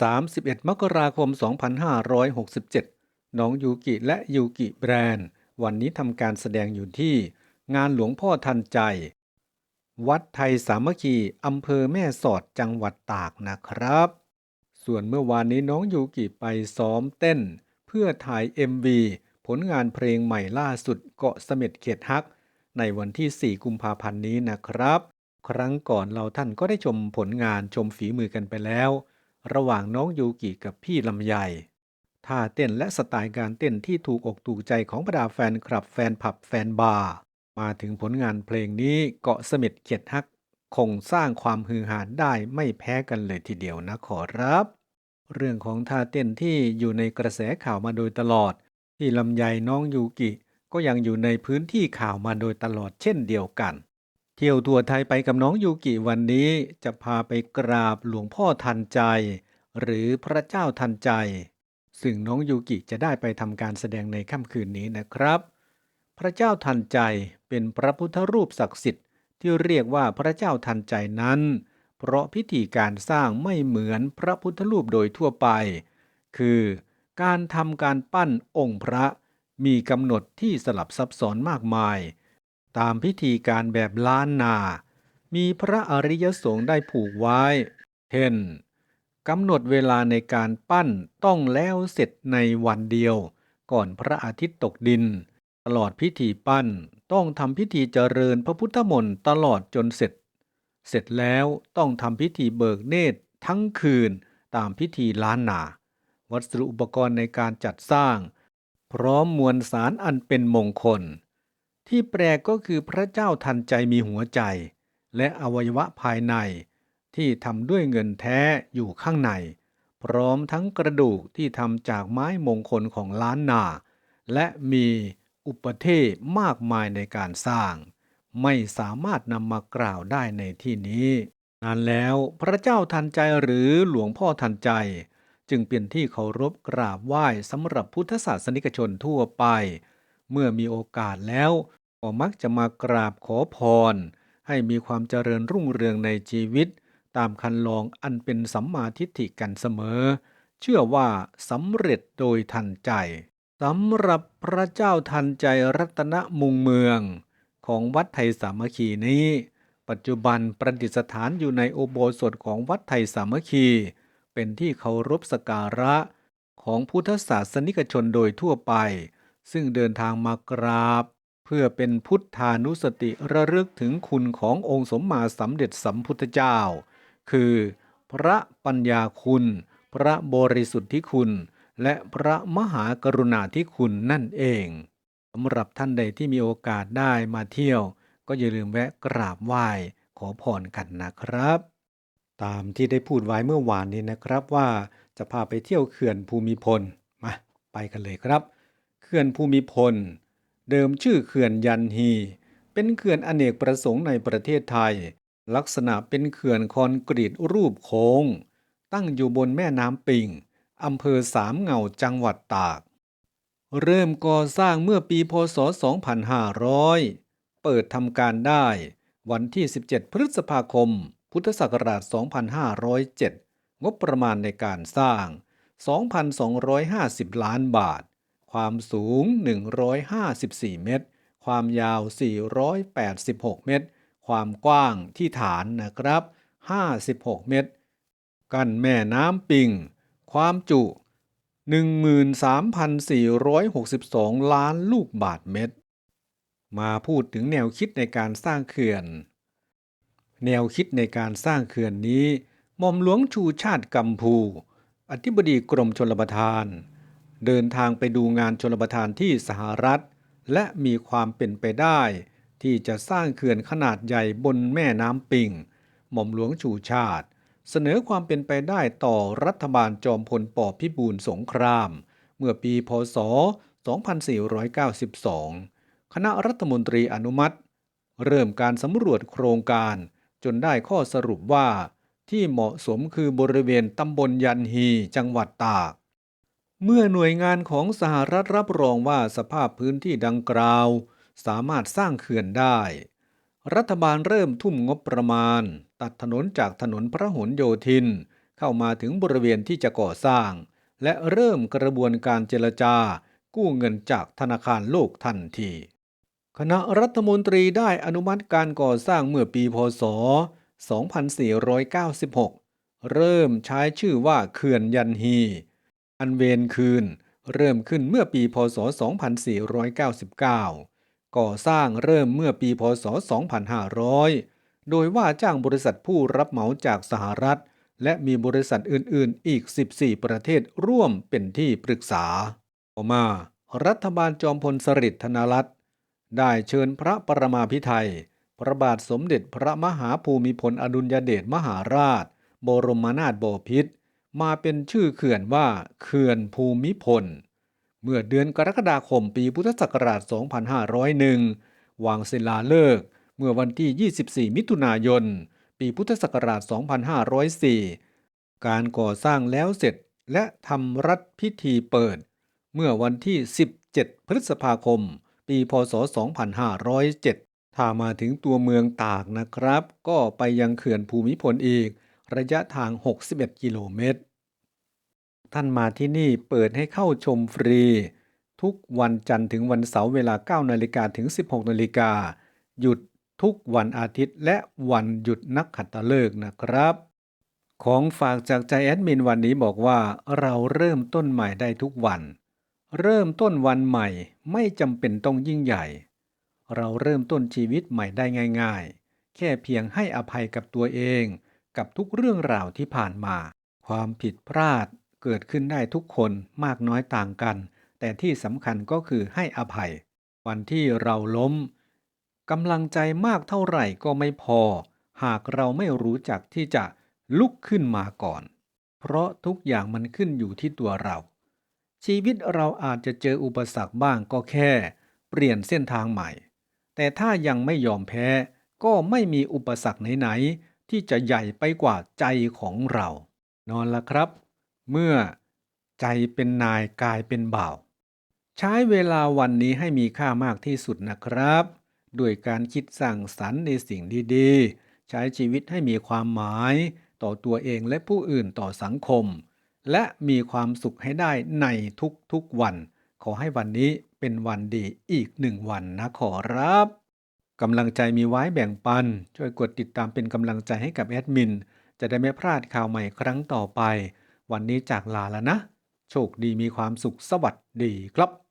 31 มกราคม 2567 น้องยูกิและยูกิแบรนด์ วันนี้ทำการแสดงอยู่ที่ งานหลวงพ่อทันใจ วัดไทยสามัคคีอำเภอแม่สอดจังหวัดตากนะครับ ส่วนเมื่อวานนี้น้องยูกิไปซ้อมเต้น เพื่อถ่าย MV ผลงานเพลงใหม่ล่าสุดเกาะเสม็ดเขตฮัก ในวันที่ 4 กุมภาพันธ์นี้นะครับ ครั้งก่อนเราท่านก็ได้ชมผลงานชมฝีมือกันไปแล้ว ระหว่างน้องยูกิกับพี่ลำไยท่าเต้นและสไตล์การเต้นที่ถูกอกถูกใจของบรรดาแฟนคลับแฟนผับแฟนบาร์มาถึงผลงานเพลงนี้เกาะเสม็ดเขียดฮัก คงสร้างความฮือฮาได้ไม่แพ้กันเลยทีเดียวนะขอรับ เรื่องของท่าเต้นที่อยู่ในกระแสข่าวมาโดยตลอด ที่ลำไยน้องยูกิ ก็ยังอยู่ในพื้นที่ข่าวมาโดยตลอดเช่นเดียวกัน ที่ยวทัวร์ไทยไปกับน้องยูกิวันนี้จะพาไปกราบหลวงพ่อทันใจ หรือพระเจ้าทันใจ ซึ่งน้องยูกิจะได้ไปทำการแสดงในค่ำคืนนี้นะครับ พระเจ้าทันใจเป็นพระพุทธรูปศักดิ์สิทธิ์ที่เรียกว่าพระเจ้าทันใจนั้น เพราะพิธีการสร้างไม่เหมือนพระพุทธรูปโดยทั่วไป คือการทำการปั้นองค์พระมีกำหนดที่สลับซับซ้อนมากมาย ตามพิธีการแบบล้านนา มีพระอริยสงฆ์ได้ผูกไว้ เช่นกำหนดเวลาในการปั้นต้องแล้วเสร็จในวันเดียว ก่อนพระอาทิตย์ตกดิน ตลอดพิธีปั้นต้องทำพิธีเจริญพระพุทธมนต์ตลอดจนเสร็จ เสร็จแล้วต้องทำพิธีเบิกเนตรทั้งคืนตามพิธีล้านนา วัสดุอุปกรณ์ในการจัดสร้าง พร้อมมวลสารอันเป็นมงคล ที่แปลกก็คือพระเจ้าทันใจมีหัวใจ และอวัยวะภายใน ที่ทำด้วยเงินแท้อยู่ข้างใน พร้อมทั้งกระดูกที่ทำจากไม้มงคลของล้านนา และมีอุปเทศมากมายในการสร้าง ไม่สามารถนำมากล่าวได้ในที่นี้นานแล้วพระเจ้าทันใจหรือหลวงพ่อทันใจ จึงเป็นที่เคารพกราบไหว้สำหรับพุทธศาสนิกชนทั่วไป เมื่อมีโอกาสแล้ว ก็มักจะมากราบขอพร ให้มีความเจริญรุ่งเรืองในชีวิต ตามคันลองอันเป็นสัมมาทิฏฐิกันเสมอ เชื่อว่าสำเร็จโดยทันใจสำหรับพระเจ้าทันใจรัตนมุงเมือง ของวัดไทยสามัคคีนี้ ปัจจุบันประดิษฐานอยู่ในโอโบสถของวัดไทยสามัคคี เป็นที่เคารพสการะของพุทธศาสนิกชนโดยทั่วไป ซึ่งเดินทางมากราบ พื่อเป็นพุทธานุสติระลึกถึงคุณขององค์สมมาสัมเด็จสัมพุทธเจ้า คือ พระปัญญาคุณ พระบริสุทธิคุณ และพระมหากรุณาธิคุณนั่นเองสำหรับท่านใดที่มีโอกาสได้มาเที่ยว ก็อย่าลืมแวะกราบไหว้ขอพรกันนะครับ ตามที่ได้พูดไว้เมื่อวานนี้นะครับว่าจะพาไปเที่ยวเขื่อนภูมิพลมาไปกันเลยครับ เขื่อนภูมิพล เดิมชื่อเขื่อนยันฮี เป็นเขื่อนอเนกประสงค์ในประเทศไทย ลักษณะเป็นเขื่อนคอนกรีตรูปโค้ง ตั้งอยู่บนแม่น้ำปิงอำเภอสามเงาจังหวัดตาก เริ่มก่อสร้างเมื่อปีพศ 2500 เปิดทำการได้วันที่ 17 พฤษภาคม พุทธศักราช 2507 งบประมาณในการสร้าง 2,250 ล้านบาท ความสูง 154 เมตร ความยาว 486 เมตร ความกว้างที่ฐานนะครับ 56 เมตร กั้นแม่น้ำปิง ความจุ 13,462 ล้านลูกบาทเมตร มาพูดถึงแนวคิดในการสร้างเขื่อน แนวคิดในการสร้างเขื่อนนี้หม่อมหลวงชูชาติกัมพู อธิบดีกรมชลประทาน เดินทางไปดูงานชลประทานที่สหรัฐ และมีความเป็นไปได้ ที่จะสร้างเขื่อนขนาดใหญ่บนแม่น้ำปิง หม่อมหลวงชูชาติ เสนอความเป็นไปได้ต่อรัฐบาลจอมพลปพิบูลสงคราม เมื่อปีพศ 2492 คณะรัฐมนตรีอนุมัติ เริ่มการสำรวจโครงการจนได้ข้อสรุปว่าที่เหมาะสมคือบริเวณตำบลยันฮีจังหวัดตาก เมื่อหน่วยงานของสหรัฐรับรองว่าสภาพพื้นที่ดังกล่าว สามารถสร้างเขื่อนได้ รัฐบาลเริ่มทุ่มงบประมาณ ตัดถนนจากถนนพระหลโยธิน เข้ามาถึงบริเวณที่จะก่อสร้าง และเริ่มกระบวนการเจรจา กู้เงินจากธนาคารโลกทันทีคณะรัฐมนตรีได้อนุมัติการก่อสร้างเมื่อปีพศ 2496 เริ่มใช้ชื่อว่าเขื่อนยันฮี อันเวนคืน เริ่มขึ้นเมื่อปีพศ 2499 ก่อสร้างเริ่มเมื่อปีพศ 2500 โดยว่าจ้างบริษัทผู้รับเหมาจากสหรัฐ และมีบริษัทอื่นๆ อีก 14 ประเทศร่วมเป็นที่ปรึกษา ต่อมารัฐบาลจอมพลสฤษดิ์ธนรัตน์ได้เชิญพระประมาพิไทยพระบาทสมเด็จพระมหาภูมิพลอดุลยเดชมหาราช บรมนาถบพิตร มาเป็นชื่อเขื่อนว่าเขื่อนภูมิพล เมื่อเดือนกรกฎาคมปีพุทธศักราช 2501 วางศิลาฤกษ์เมื่อวันที่ 24 มิถุนายน ปีพุทธศักราช 2504 การก่อสร้างแล้วเสร็จและทำรัฐพิธีเปิด เมื่อวันที่ 17 พฤษภาคม ปีพศ 2507 ถ้ามาถึงตัวเมืองตากนะครับ ก็ไปยังเขื่อนภูมิพลอีก ระยะทาง 61 กิโลเมตร ท่านมาที่นี่เปิดให้เข้าชมฟรี ทุกวันจันทร์ถึงวันเสาร์เวลา 9 นาฬิกาถึง 16 นาฬิกา หยุดทุกวันอาทิตย์และวันหยุดนักขัตฤกษ์นะครับ ของฝากจากใจแอดมินวันนี้บอกว่าเราเริ่มต้นใหม่ได้ทุกวัน เริ่มต้นวันใหม่ไม่จำเป็นต้องยิ่งใหญ่ เราเริ่มต้นชีวิตใหม่ได้ง่าย ๆ แค่เพียงให้อภัยกับตัวเอง กับทุกเรื่องราวที่ผ่านมา ความผิดพลาดเกิดขึ้นได้ทุกคนมากน้อยต่างกัน แต่ที่สำคัญก็คือให้อภัย วันที่เราล้มกำลังใจมากเท่าไหร่ก็ไม่พอ หากเราไม่รู้จักที่จะลุกขึ้นมาก่อน เพราะทุกอย่างมันขึ้นอยู่ที่ตัวเรา ชีวิตเราอาจจะเจออุปสรรคบ้างก็แค่ เปลี่ยนเส้นทางใหม่ แต่ถ้ายังไม่ยอมแพ้ก็ไม่มีอุปสรรคไหนๆ ที่จะใหญ่ไปกว่าใจของเรา นอนละครับ เมื่อใจเป็นนายกายเป็นบ่าว ใช้เวลาวันนี้ให้มีค่ามากที่สุดนะครับ ด้วยการคิดสร้างสรรค์ในสิ่งดีๆ ใช้ชีวิตให้มีความหมายต่อตัวเองและผู้อื่นต่อสังคม และมีความสุขให้ได้ในทุกๆวัน ขอให้วันนี้เป็นวันดีอีกหนึ่งวันนะขอรับ กำลังใจมีไว้แบ่งปัน ช่วยกดติดตามเป็นกำลังใจให้กับแอดมิน จะได้ไม่พลาดข่าวใหม่ครั้งต่อไป วันนี้จากลาแล้วนะ โชคดีมีความสุขสวัสดีครับ